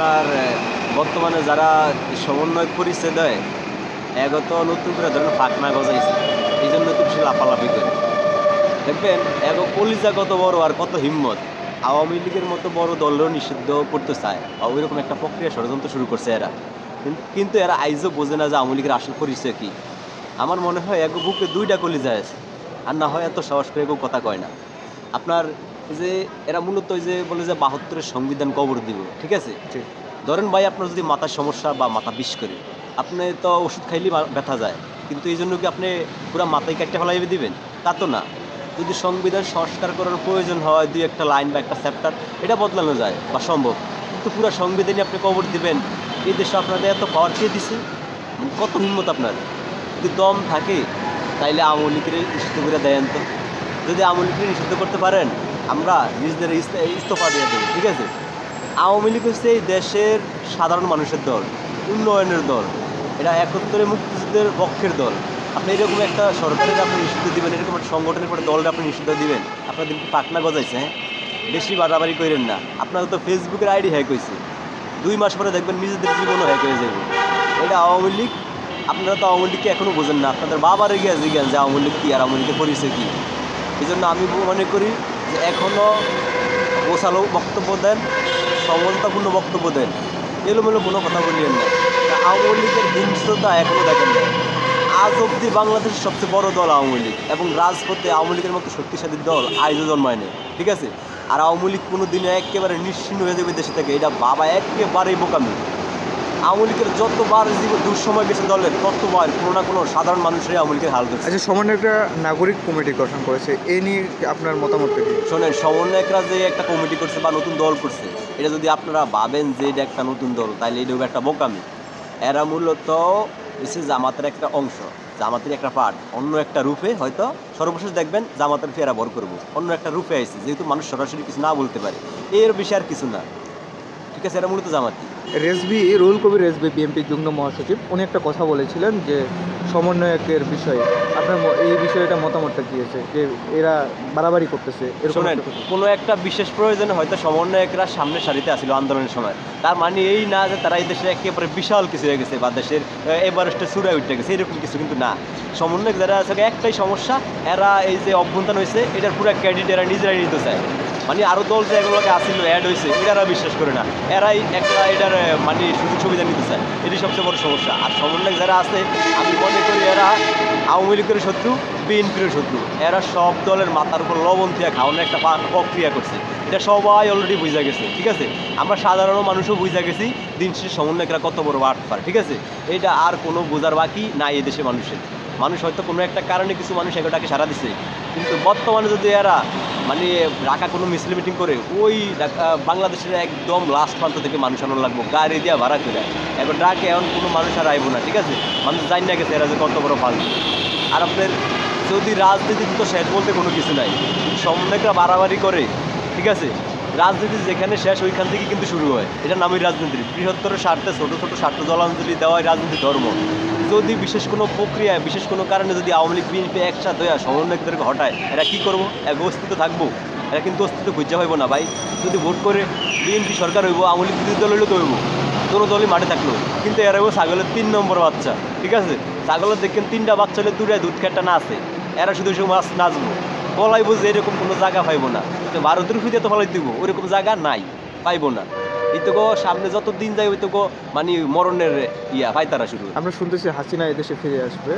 আপনার বর্তমানে যারা সমন্বয় পরিচয় দেয়, এগত নতুন করে ধরেন ফাঁকনা গজাইছে এই জন্য তো বেশি লাফালাফি করে। দেখবেন, এগ কলিজা কত বড় আর কত হিম্মত। আওয়ামী লীগের মতো বড় দলও নিষিদ্ধ করতে চায় ওই রকম একটা প্রক্রিয়া ষড়যন্ত্র শুরু করছে এরা। কিন্তু এরা আইজও বোঝে না যে আওয়ামী লীগের আসল পরিচয় কী। আমার মনে হয় এক বুকে দুইটা কলিজা আছে, আর না হয় এত সাহস করে কেউ কথা কয় না। আপনার যে এরা মূলত ওই যে বলে যে বাহাত্তরের সংবিধান কবর দিব ঠিক আছে? ধরেন ভাই আপনার যদি মাথার সমস্যা বা মাথা বিষ করে আপনি তো ওষুধ খাইলেই ব্যথা যায় কিন্তু এই জন্য কি আপনি পুরো মাথায় কাটতে ফেলাইবে দিবেন? তা তো না। যদি সংবিধান সংস্কার করার প্রয়োজন হয় দুই একটা লাইন বা একটা চ্যাপ্টার এটা বদলানো যায় বা সম্ভব। কিন্তু পুরো সংবিধানই আপনি কবর দিবেন। এই দেশে আপনাদের এত পাওয়ার কে দিছে? কত হিম্মত আপনার? যদি দম থাকে তাইলে আওয়ামী লীগের নিষিদ্ধ করে দেন তো। যদি আওয়ামী লীগকে নিষিদ্ধ করতে পারেন আমরা নিজেদের ইস্তফা দিয়ে দেবো, ঠিক আছে? আওয়ামী লীগ হচ্ছে এই দেশের সাধারণ মানুষের দল, উন্নয়নের দল। এটা একত্তরে মুক্তিযুদ্ধের পক্ষের দল। আপনি এরকম একটা সরকারের আপনি নিষিদ্ধ দিবেন, এরকম একটা সংগঠনের পরে দলটা আপনি নিষিদ্ধ দিবেন আপনাদের পাকনা গজাইছে হ্যাঁ? বেশি বাড়াবাড়ি করেন না। আপনার তো ফেসবুকের আইডি হ্যাক হয়েছে দুই মাস পরে দেখবেন নিজেদের জীবনও হ্যাক হয়ে যাবে এটা আওয়ামী লীগ, আপনারা তো আওয়ামী লীগকে এখনও বোঝেন না। আপনাদের বাবারে গিয়ে জিজ্ঞান যে আওয়ামী লীগ কী আর আওয়ামী লীগের পরিচয় কী? এই জন্য আমি মনে করি যে এখনও গোছালো বক্তব্য দেন সমন্তাপূর্ণ বক্তব্য দেন। এলোমেলো কোনো কথা বলিয়েন না। আওয়ামী লীগের হিংস্রতা এখনও দেখেন না আজ অব্দি বাংলাদেশের সবচেয়ে বড় দল আওয়ামী লীগ এবং রাজপথে আওয়ামী লীগের মতো শক্তিশালী দল আইজও জন্মায় নেই ঠিক আছে? আর আওয়ামী লীগ কোনো দিনে একেবারে নিশ্চিন্ন হয়ে যাবে দেশে থেকে। এটা বাবা একেবারেই বোকামি। আওয়ামী লীগের যতবার দুঃসময় গেছে দলের ততবার কোনো না কোনো সাধারণ মানুষেরই আওয়ামী লীগের হাল ধরছে। আচ্ছা সমন্বয় একটা নাগরিক কমিটি গঠন করেছে এ নিয়ে আপনার মতামত কি? শোনেন সমন্বয়করা যে একটা কমিটি করছে বা নতুন দল করছে এটা যদি আপনারা ভাবেন যে এটা একটা নতুন দল তাহলে এটা হবে একটা বোকামি। এরা মূলত হচ্ছে জামাতের একটা অংশ জামাতের একটা পার্ট অন্য একটা রূপে হয়তো সর্বশেষ দেখবেন জামাতের ফেরা ভর করব অন্য একটা রূপে আইছে যেহেতু মানুষ সরাসরি কিছু না বলতে পারে। এর বিষয়ে আর কিছু না। ঠিক আছে এরা মূলত জামাতি। রেসবি রুল কবির রেসবি বিএনপি যুগ্ম মহাসচিব উনি একটা কথা বলেছিলেন যে সমন্বয়কের বিষয়ে আপনার এই বিষয়টা মতামতটা আছে? যে এরা বাড়াবাড়ি করতেছে এরকম শোনেন কোনো একটা বিশেষ প্রয়োজনে হয়তো সমন্বয়করা সামনে সারিতে আসছিল আন্দোলনের সময়। তার মানে এই না যে তারা এই দেশে একেবারে বিশাল কিছু হয়ে গেছে বা দেশের এভারেস্টে চূড়ায় উঠে গেছে এরকম কিছু কিন্তু না। সমন্বয়ক যারা আছে একটাই সমস্যা এরা এই যে অভ্যন্তর হয়েছে এটার পুরো ক্রেডিট এরা নিজেরাই নিতে চায়। মানে আরও দল যে এগুলোকে আসছিল অ্যাড হয়েছে এটারা বিশ্বাস করে না। এরাই একটা এটার মানে সুযোগ সুবিধা নিতে চায় এটি সবচেয়ে বড় সমস্যা। আর সমন্বয়ক যারা আছে, আমি মনে করি এরা আওয়ামী লীগের শত্রু, বিএনপির শত্রু। এরা সব দলের মাথার উপর লবণ দিয়ে খাওয়ানোর একটা প্রক্রিয়া করছে। এটা সবাই অলরেডি বুঝা গেছে, ঠিক আছে? আমরা সাধারণ মানুষও বুঝা গেছি, দিন শেষে সমন্বয়করা কত বড় বাটপার, ঠিক আছে? এটা আর কোনো বোঝার বাকি নাই এই দেশে মানুষের। মানুষ হয়তো কোনো একটা কারণে কিছু মানুষ এগুলোটাকে সারা দিছে। কিন্তু বর্তমানে যদি এরা মানে ঢাকা কোনো মিছিল মিটিং করে, ওই বাংলাদেশের একদম লাস্ট প্রান্ত থেকে মানুষ আনো লাগবো, গাড়ি দিয়া ভাড়া করে। এখন ডাকে এখন কোনো মানুষ আর আইব না, ঠিক আছে? মানুষ জানি না গেছে, এরা যে কত বড় ফাল আর আপনার যদি রাজনীতি তো শেষ বলতে কোনো কিছু নাই। সমন্বয়করা বাড়াবাড়ি করে, ঠিক আছে? রাজনীতি যেখানে শেষ, ওইখান থেকে কিন্তু শুরু হয়। এটা নামই রাজনীতি। বৃহত্তর স্বার্থে, ছোটো ছোটো স্বার্থ জলাঞ্জলি দেওয়াই রাজনীতি ধর্ম। যদি বিশেষ কোনো প্রক্রিয়ায় বিশেষ কোনো কারণে যদি আওয়ামী লীগ, বিএনপি একসাথে হয়ে সমন্বয়কদেরকে হটায়, এরা কী করব? এক অস্তিত্ব থাকব? এরা কিন্তু অস্তিত্ব খুঁজে হইব না, ভাই। যদি ভোট করে বিএনপি সরকার হইব, আওয়ামী লীগ বিরোধী দল হইলেও তো হইব, কোনো দলই মাঠে থাকল কিন্তু এরা হইব ছাগলের তিন নম্বর বাচ্চা, ঠিক আছে? ছাগলের দেখেন তিনটা বাচ্চা হলে দুটায় দুধ খেটটা না আছে। এরা শুধু শুধু মাছ নাচবো। বলাই বুঝে এরকম কোনো জায়গা পাইবো না। তো ভারতের ফিতে তো ফলাই দিব ওরকম জায়গা নাই পাইবো না। গো সামনে যত দিন যায় তো গো মানে মরণের ইয়া পাইতারা শুরু আমরা শুনতেছি হাসিনা এদেশে ফিরে আসবে।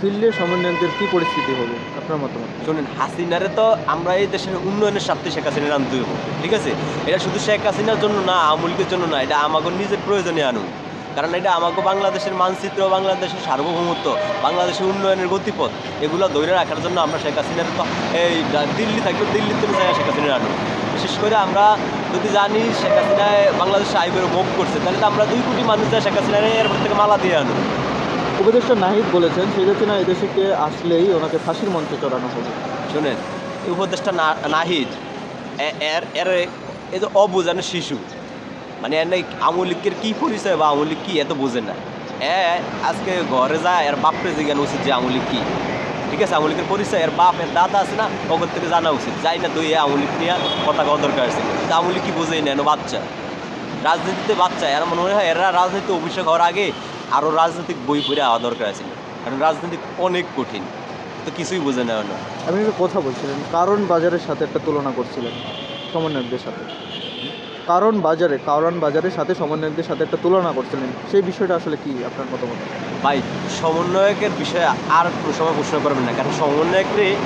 ফিরলে সমন্বয়কদের কি পরিস্থিতি হবে? আপনার মতামত? শোনেন হাসিনারে তো আমরা এই দেশের উন্নয়নের স্বার্থে শেখ হাসিনার আনতে ঠিক আছে? এটা শুধু শেখ হাসিনার জন্য না আওয়ামী লীগের জন্য না এটা আমাকে নিজের প্রয়োজনে আনুন। কারণ এটা আমাকে বাংলাদেশের মানচিত্র বাংলাদেশের সার্বভৌমত্ব বাংলাদেশের উন্নয়নের গতিপথ এগুলো ধরে রাখার জন্য আমরা শেখ হাসিনার এই দিল্লি থাকলে দিল্লির থেকে জায়গা শেখ হাসিনার আনুন। বিশেষ করে আমরা যদি জানি শেখ হাসিনায় বাংলাদেশে আইবের মুভ করছে তাহলে তো আমরা দুই কোটি মানুষ যা শেখ হাসিনার এয়ারপোর্ট থেকে মালা দিয়ে আনুন। উপদেষ্টা নাহিদ বলেছেন শেখ হাসিনা এদেশে কে আসলেই ওনাকে ফাঁসির মঞ্চে চড়ানো হবে। শোনেন উপদেষ্টা নাহিদ এর এর এই যে অবুঝানো শিশু মানে এর নাই আওয়ামী লীগের কী পরিচয় বা আওয়ামী লীগ কী এত বোঝে না। এ, আজকে ঘরে যায়, এর বাপরে জিজ্ঞান উচিত যে আওয়ামী লীগ কী? ঠিক আছে আওয়ামী লীগের পরিচয়, এর বাপ, এর দাদা আছে না ওদের থেকে জানা উচিত। যাই না তুই আওয়ামী লীগ নিয়ে কথা কওয়ার দরকার আছে। আওয়ামী লীগ কি বোঝেই না, এনো বাচ্চা। রাজনীতিতে বাচ্চা, এরা মনে হয় এরা রাজনীতি অভিষেক হওয়ার আগে আরও রাজনৈতিক বই পড়ে আওয়া দরকার ছিল কারণ রাজনীতি অনেক কঠিন। তো কিছুই বোঝে না আপনি কথা বলছিলেন, কারণ বাজারের সাথে একটা তুলনা করছিলেন, সমন্বয়কদের সাথে। কারণ বাজারে, কারণ বাজারের সাথে সমন্বয়কদের সাথে একটা তুলনা করছিলেন। সেই বিষয়টা আসলে কি আপনার মতামত? ভাই, সমন্বয়কের বিষয়ে আর সময় প্রশ্ন করবেন না, কারণ সমন্বয়করে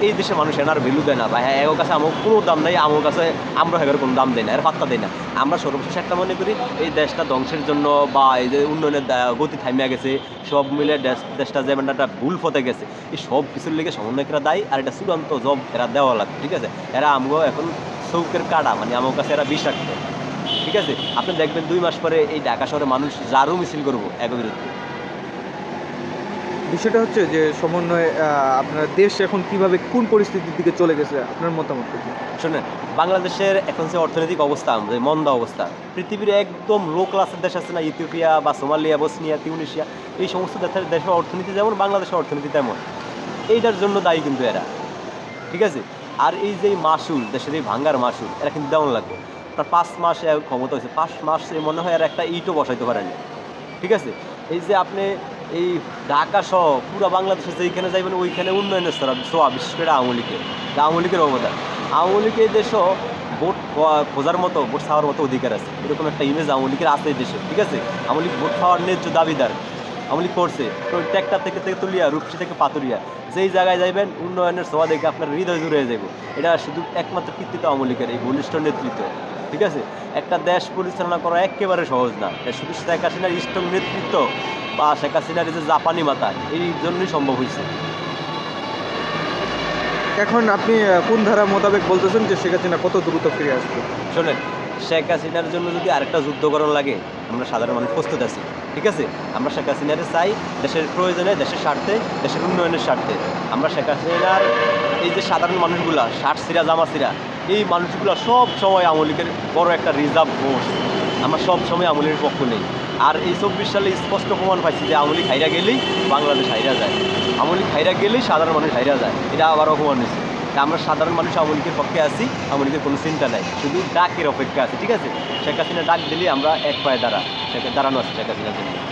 এই দেশে মানুষ এনার ভ্যালু দেয় না ভাই। হ্যাঁ এর কাছে আমার কোনো দাম নাই, আমার কাছে আমরা এবার কোনো দাম দেয় না, এর পাত্তা দেয় না। আমরা সর্বশেষ একটা মনে করি, এই দেশটা ধ্বংসের জন্য বা এই যে উন্নয়নের গতি থামিয়া গেছে, সব মিলে দেশ- দেশটা যেমন একটা ভুল পথে গেছে, এই সব কিছুর লেগে সমন্বয়করা দায়ী, আর এটা চূড়ান্ত জব এরা দেওয়া লাগবে, ঠিক আছে? এরা আমগো এখন চৌকের কাটা মানে আমার কাছে এরা বিষাক্ত। ঠিক আছে? আপনি দেখবেন দুই মাস পরে এই ঢাকা শহরে মানুষ যারও মিছিল করব এক বিরুদ্ধে বিষয়টা হচ্ছে যে সমন্বয় আপনার দেশ এখন কীভাবে কোন পরিস্থিতির দিকে চলে গেছে আপনার মতামত কি? শোনেন বাংলাদেশের এখন যে অর্থনৈতিক অবস্থা যে মন্দা অবস্থা পৃথিবীর একদম লো ক্লাসের দেশ আছে না ইথিওপিয়া বা সোমালিয়া বসনিয়া তিউনিশিয়া এই সমস্ত দেশের দেশের অর্থনীতি যেমন বাংলাদেশের অর্থনীতি তেমন। এইটার জন্য দায়ী কিন্তু এরা। ঠিক আছে? আর এই যে মাসুল দেশের এই ভাঙ্গার মাসুল এরা কিন্তু দেওয়ান লাগবে। তার পাঁচ মাস ক্ষমতা হয়েছে। পাঁচ মাস মনে হয় আর একটা ইটও বসাইতে পারেনি ঠিক আছে? এই যে আপনি এই ঢাকা সহ পুরো বাংলাদেশে যেইখানে যাইবেন, ওইখানে উন্নয়নের স্তর সোয়া, বিশেষ করে আওয়ামী লীগের। আওয়ামী লীগের অবদান। আওয়ামী লীগ এই দেশও ভোট খোঁজার মতো, ভোট খাওয়ার মতো অধিকার আছে। এরকম একটা ইমেজ আওয়ামী লীগের আছে দেশে। ঠিক আছে? আওয়ামী লীগ ভোট খাওয়ার ন্যায্য দাবিদার। আওয়ামী লীগ করছে প্রত্যেকটা থেকে থেকে তুলিয়া রূপসী থেকে পাতুরিয়া যেই জায়গায় যাইবেন উন্নয়নের সোয়া দেখে আপনার হৃদয় জুড়ে যাব এটা শুধু একমাত্র কৃতিত্ব আমলিকের এই ঘনিষ্ঠ নেতৃত্ব ঠিক আছে? একটা দেশ পরিচালনা করা একেবারে সহজ না। শুধু শেখ হাসিনার স্ট্রং নেতৃত্ব বা শেখ হাসিনার যে জাপানি মাতা এই জন্যই সম্ভব হয়েছে। এখন আপনি কোন ধারা মোতাবেক বলতেছেন যে শেখ হাসিনা কত দ্রুত ফিরে আসবে? শোনেন শেখ হাসিনার জন্য যদি আরেকটা যুদ্ধ করার লাগে, আমরা সাধারণ মানুষ প্রস্তুত আছি। ঠিক আছে? আমরা শেখ হাসিনারে চাই দেশের প্রয়োজনে, দেশের স্বার্থে, দেশের উন্নয়নের স্বার্থে। আমরা শেখ হাসিনার এই যে সাধারণ মানুষগুলা ষাট সিরা জামা সিরা এই মানুষগুলো সব সময় আওয়ামী লীগের বড় একটা রিজার্ভ ফোর্স আমরা সব সময় আওয়ামী লীগের পক্ষ নেই। আর এই চব্বিশ সালে স্পষ্ট প্রমাণ পাইছি যে আওয়ামী খাইরা গেলেই বাংলাদেশ হাইরা যায়। আওয়ামী খাইরা গেলেই সাধারণ মানুষ হাইরা যায়। এটা আবার অপমান হয়েছে। আমরা সাধারণ মানুষ আওয়ামী লীগের পক্ষে আছি আওয়ামী লীগের কোনো চিন্তা নাই। শুধু ডাকের অপেক্ষা আছে, ঠিক আছে? শেখ হাসিনা ডাক দিলেই আমরা এক পায়ে দাঁড়া শেখ দাঁড়ানো আছে শেখ হাসিনার জন্য।